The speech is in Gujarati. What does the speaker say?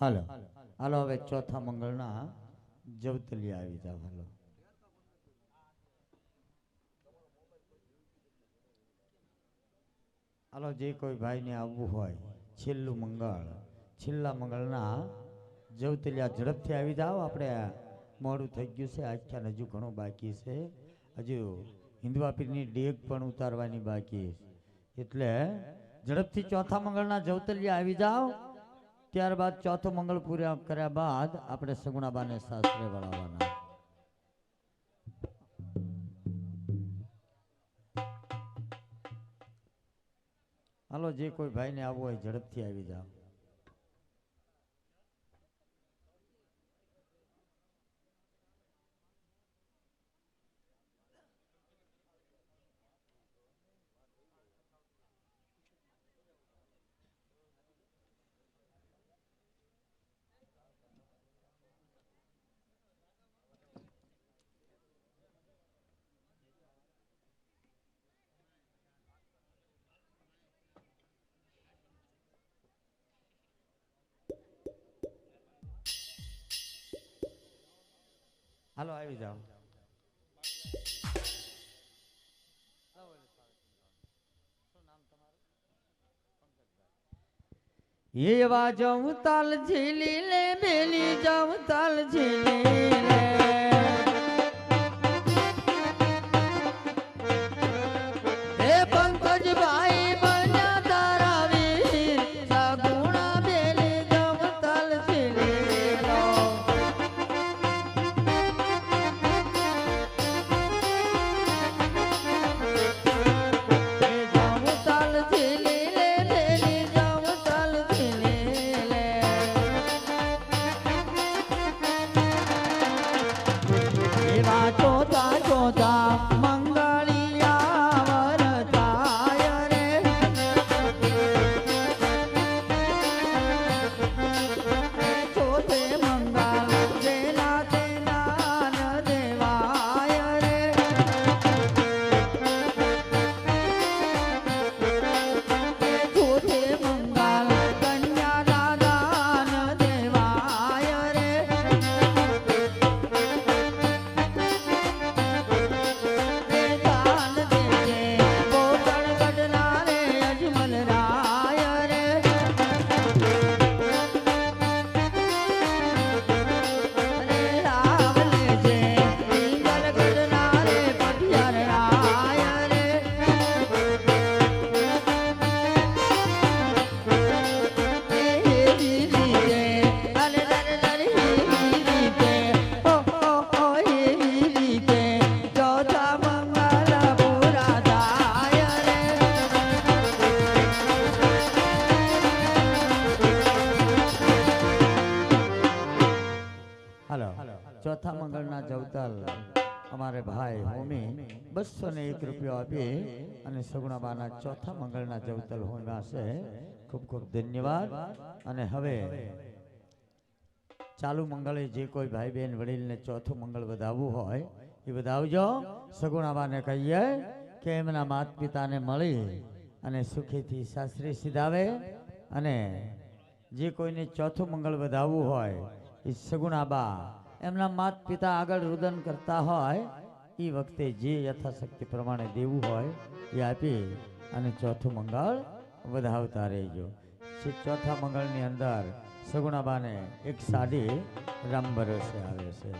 હાલો. હાલો, હવે ચોથા મંગળના જવતલી આવી જાવ હાલો. હાલો, જે કોઈ ભાઈને આવવું હોય, છેલ્લું મંગળ, છેલ્લા મંગળના જવતલિયા ઝડપથી આવી જાઓ. આપણે મોડું થઈ ગયું છે આખ્યાન હજુ ઘણું બાકી છે. હજુ હિન્દવાપીરની ડેગ પણ ઉતારવાની બાકી એટલે ઝડપથી ચોથા મંગળના જવતલિયા આવી જાઓ. ત્યારબાદ ચોથો મંગળ પૂરા કર્યા બાદ આપણે સગુણાબાને શાસ્ત્રે વળાવવાના. હાલો, જે કોઈ ભાઈને આવવું હોય ઝડપથી આવી જાઓ. હાલો આવી જાઓ. એવા જમતાલ તાલ ઝીલી લે બેલી જમતાલ તાલ ઝીલી લે ચોથા મંગળના જવતાલ અમારે ભાઈ હોમી બસો ને એક રૂપિયો આપી અને સગુણાબાના ચોથા મંગળના જવતલ હોમ્યા છે. ખૂબ ખૂબ ધન્યવાદ. અને હવે ચાલુ મંગળે જે કોઈ ભાઈ બહેન વડીલને ચોથું મંગળ વધાવવું હોય એ વધાવજો. સગુણાબાને કહીએ કે એમના માત પિતાને મળી અને સુખીથી સાસરી સીધાવે અને જે કોઈને ચોથું મંગળ વધાવવું હોય એ સગુણાબા એમના માત પિતા આગળ રુદન કરતા હોય એ વખતે જે યથાશક્તિ પ્રમાણે દેવું હોય, એ આપી અને ચોથું મંગળ વધાવતા રહેજો. ચોથા મંગળની અંદર સગુણાબાને એક સાડી રામ આવે છે.